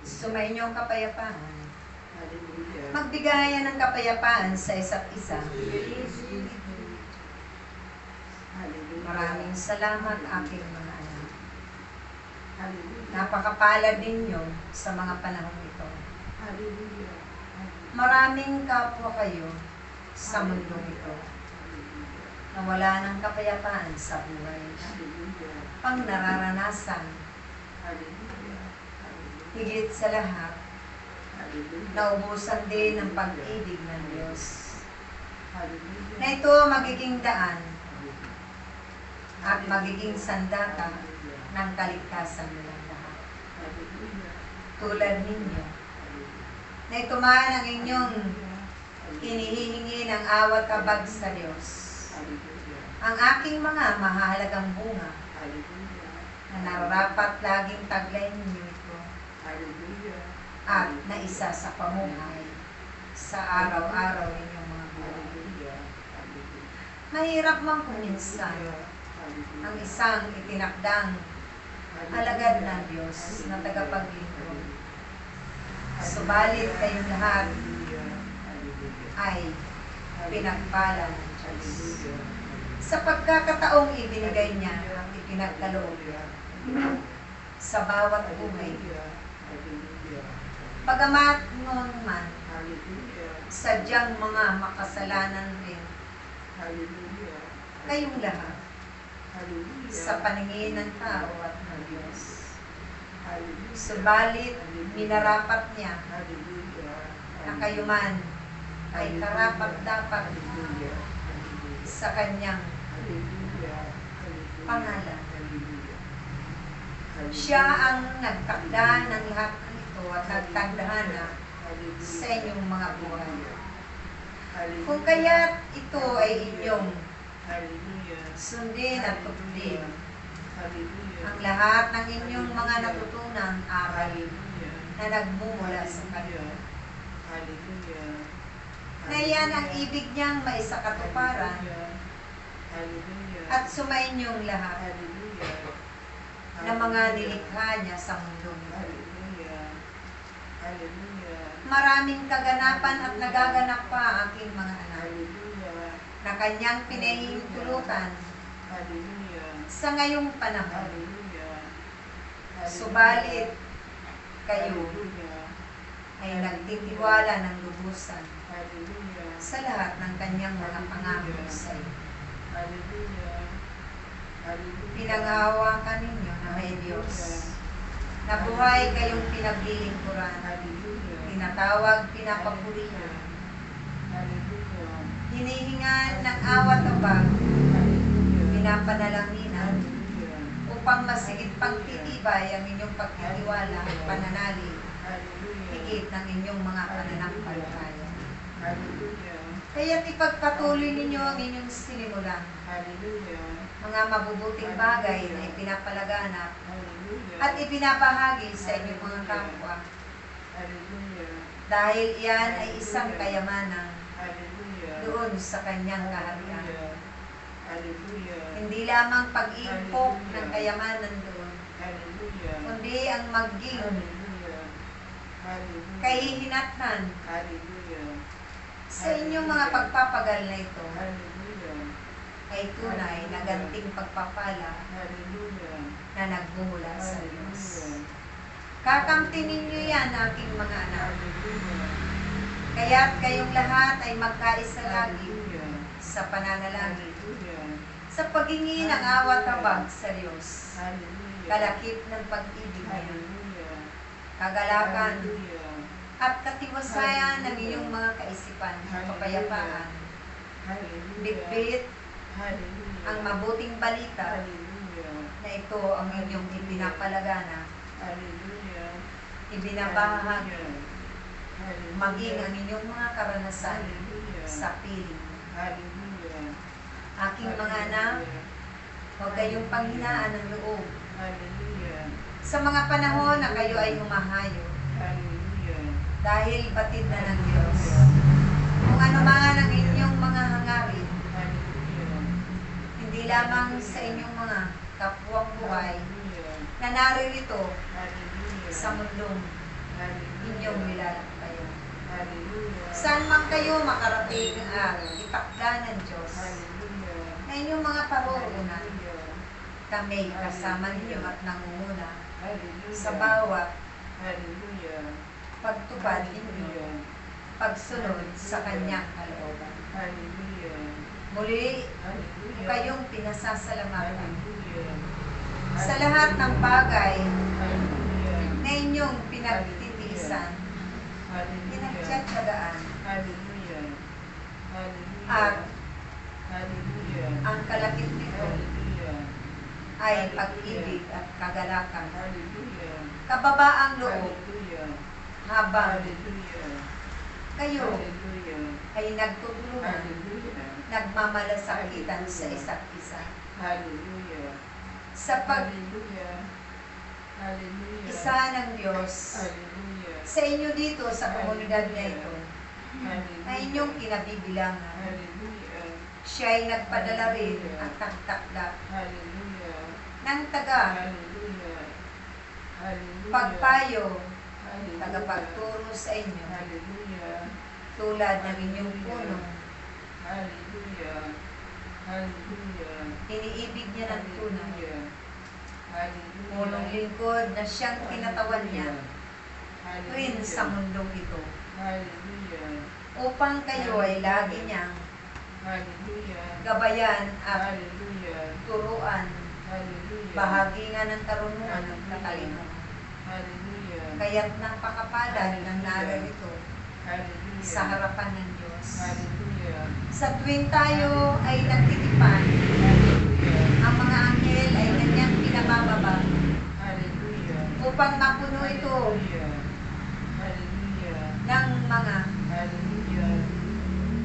Sumainyong kapayapaan. Hallelujah. Magbigayan ng kapayapaan sa isa't isa. Maraming salamat aking mga anak. Napakapalad ninyo sa mga panahon ito. Maraming kapwa kayo sa mundong ito na wala ng kapayapaan sa buhay. Pang nararanasan, Hallelujah. Higit sa lahat, naubusan din ng pag-ibig ng Diyos. Na ito magiging daan at magiging sandata ng kaligtasan nilang lahat. Tulad ninyo, na ito man ang inyong inihihingi ng awat kabag sa Diyos. Ang aking mga mahalagang bunga na nararapat laging taglay ninyo. At na isa sa pamuhay sa araw-araw ninyong mga buhay. Mahirap man kung minsan ang isang itinakdang alagad ng Diyos na tagapaglingkod. Subalit kayong lahat ay pinagpala ng Diyos. Sa pagkakataong ibinigay niya ang ipinagkaloob sa bawat buhay. Pagamat noon man, sadyang mga makasalanan rin kayong lahat sa paningin ng tao at ng Diyos. Subalit, minarapat niya na kayo man ay karapat dapat sa kanyang pangalan. Siya ang nagtakda ng lahat ng ito at nagtagdahana sa inyong mga buhay. Kung kaya't ito ay inyong sundin at tutunin ang lahat ng inyong mga natutunang aral na nagmumula sa Kanya. Na iyan ang ibig niyang maisakatuparan at sumainyong lahat na mga nilikha niya sa mundo. Maraming kaganapan at nagaganap pa ang aking mga anak na kanyang pinahihintulutan sa ngayong panahon. Subalit, kayo ay nagtitiwala ng lubusan sa lahat ng kanyang mga pangako sa iyo. Pinanghawakan ninyo na may Diyos. Na buhay kayong pinaglilingkuran. Tinatawag, pinapapurihan. Hinihingan ng awat abag, pinapanalangin upang masigit pang titibay ang inyong pagtitiwala at pananalig higit ng inyong mga pananampalataya. Kaya't ipagpatuloy ninyo ang inyong sinimulan, mga mabubuting bagay na ipinapalaganap at ipinapahagi sa inyong mga kapwa. Dahil iyan ay isang kayamanan doon sa kanyang kaharian. Hindi lamang pag-iimpok ng kayamanan doon, kundi ang maging kahihinatnan sa inyong mga pagpapagal na ito. Ay tunay na ganting pagpapala na nagmumula sa Diyos. Kakamtin ninyo yan, aking mga anak. Kaya't kayong lahat ay magkaisa lagi sa pananalangin, sa paghingi ng awat abag sa Diyos, kalakip ng pag-ibig niya, kagalakan, at katiwasayan ng iyong mga kaisipan, kapayapaan, bitbit, ang mabuting balita na ito ang inyong ipinapalagana, ibinabahagi, maging ang inyong mga karanasan sa piling. Aking mga anak, huwag kayong panghinaan ng loob. Sa mga panahon na kayo ay humahayo, dahil batid na ng Diyos. Kung ano man ang inyong mga hangarin, hindi lamang sa inyong mga kapwang buhay na naririto sa mundong inyong. Hallelujah. Saan man kayo makarating at itakda ng Diyos, na inyong mga Hallelujah. kami kasama ninyo at nangunguna sa bawat Hallelujah. Pagtupad ninyo, pagsunod sa kanyang kalooban. Muli, kayong pinasasalamatan. Sa lahat ng bagay na inyong pinagtitiisan, pinagtsatsagaan. At ang kalakip nito ay pag-ibig at kagalakan. Kababaang loob. Habang Hallelujah. kayo Hallelujah. ay nagtutulungan, Hallelujah. nagmamalasakitan sa isa't isa. Hallelujah. Sa Hallelujah. Hallelujah. pag-isa ng Diyos Hallelujah. sa inyo dito sa komunidad na ito, Hallelujah. na inyong kinabibilangan. Hallelujah. Siya ay nagpadala rin at nagtakda Hallelujah. ng taga Hallelujah. Hallelujah. pagpayo, Hallelujah. Tagapagturo sa inyo, Hallelujah. tulad ng inyong puno. Hallelujah. Hallelujah. Iniibig niya ng tunay. Hallelujah. Punong lingkod na siyang kinatawan niya rin sa mundong ito, Hallelujah. upang kayo ay lagi niyang Hallelujah. gabayan at Hallelujah. turuan, Hallelujah. bahagi nga ng karunungan ng katalinuhan. Hallelujah. Kaya't napakapalad ng narito Hallelujah. sa harapan ng Diyos. Hallelujah. Sa tuwing tayo ay nagtitipan, Hallelujah. ang mga anghel ay kanyang pinabababa Hallelujah. upang mapuno ito Hallelujah. Hallelujah. ng mga Hallelujah.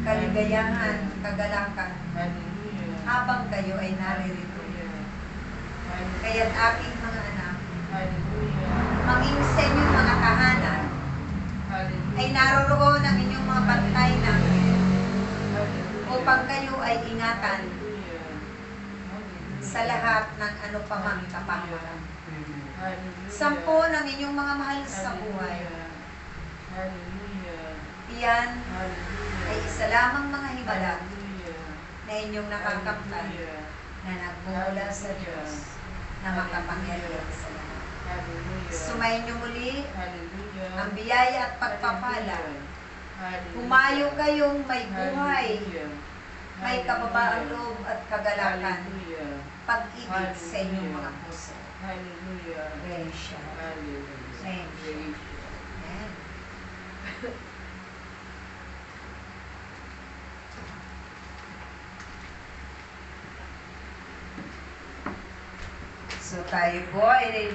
kaligayahan, kagalakan, Hallelujah. habang kayo ay naririto. Hallelujah. Kaya't aking mga anak, Hallelujah. Maging sa inyong mga tahanan, ay naroroon ang inyong mga bantay ng upang kayo ay ingatan sa lahat ng ano pa mang. Hallelujah. Sampo ng inyong mga mahal sa buhay. Iyan ay isa lamang mga himala na inyong nakakamtan na nagmumula sa Diyos na makapangyarihan. Sumayin niyo muli Hallelujah. ang biyaya at pagpapala. Hallelujah. Humayo kayong may buhay, Hallelujah. may kababaang loob at kagalakan, pag-ibig sa inyong mga puso. Hallelujah. Praise siya. Hallelujah. Thank you. Amen. So tayo po ay